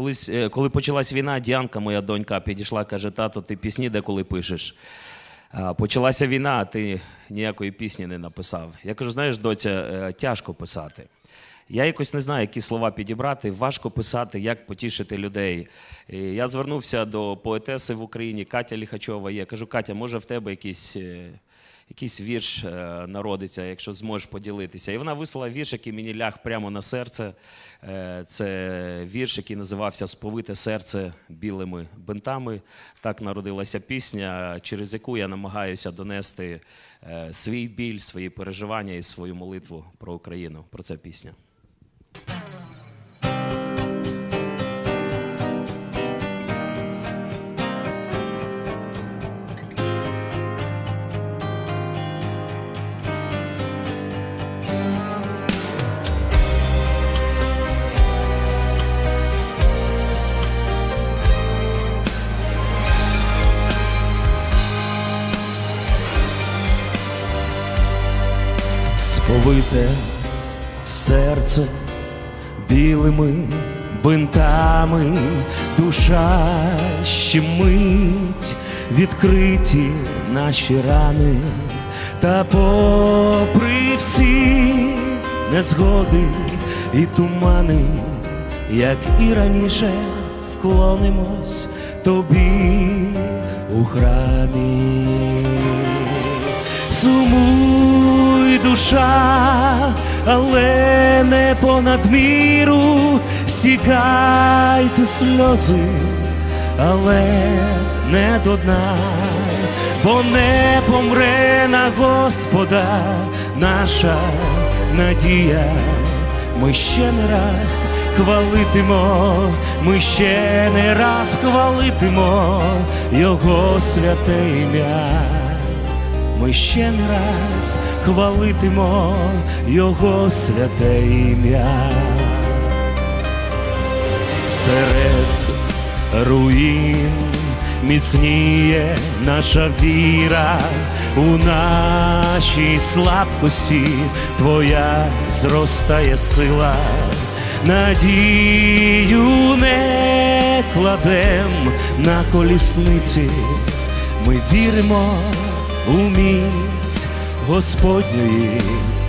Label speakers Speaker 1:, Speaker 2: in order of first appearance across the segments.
Speaker 1: колись, е, коли почалась війна, Діанка, моя донька, підійшла, каже: тато, ти пісні деколи пишеш. Почалася війна, а ти ніякої пісні не написав. Я кажу: знаєш, доця, е, тяжко писати. Я якось не знаю, які слова підібрати. Важко писати, як потішити людей. Я звернувся до поетеси в Україні Катя Ліхачова. Я кажу, Катя, може в тебе якийсь, е, якийсь вірш е, народиться, якщо зможеш поділитися. І вона вислала вірш, який мені ляг прямо на серце. Е, Це вірш, який називався Сповите серце білими бинтами. Так народилася пісня, через яку я намагаюся донести е, свій біль, свої переживання і свою молитву про Україну. Про це пісня. Сповите серце білими бинтами, душа щемить, відкриті наші рани, та попри всі незгоди і тумани, як і раніше вклонимось тобі у храмі. Душа, але не понад міру, стікайте сльози, але не до дна, бо не помре на Господа наша надія. Ми ще не раз хвалитимо, ми ще не раз хвалитимо Його святе ім'я. Ми ще не раз хвалитимо Його святе ім'я. Серед руїн міцніє наша віра у нашій слабкості, Твоя зростає сила, надію не кладем на колісниці, ми віримо у міць Господньої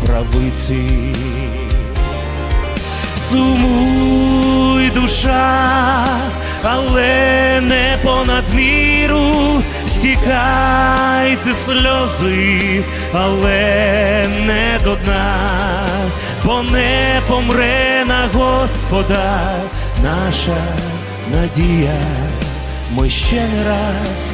Speaker 1: правиці. Сумуй душа, але не понад міру, стікайте сльози, але не до дна, бо не помре на Господа наша надія. Ми ще не раз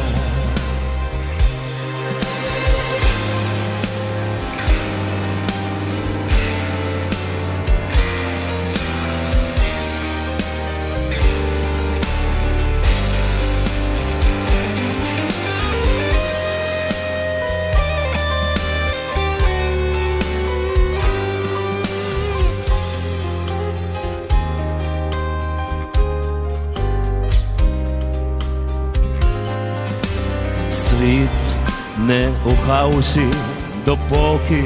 Speaker 1: Не у хаосі, допоки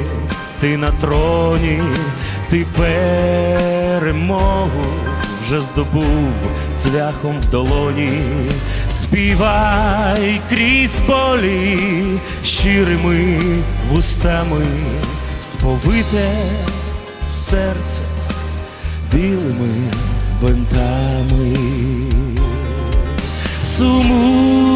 Speaker 1: ти на троні, ти перемогу вже здобув цвяхом в долоні, співай крізь болі щирими вустами, сповите серце білими бинтами. Сумуй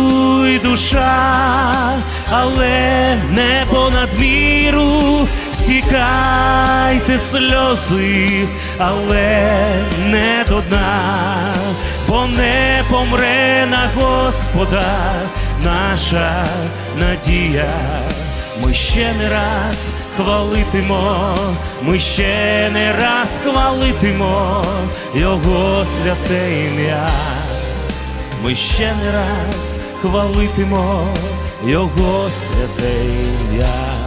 Speaker 1: душа, але не понад міру, стікайте сльози, але не до дна, бо не помре на Господа наша надія. Ми ще не раз хвалитимо, ми ще не раз хвалитимо Його святе ім'я. Ми ще не раз хвалитимо Його святе ім'я.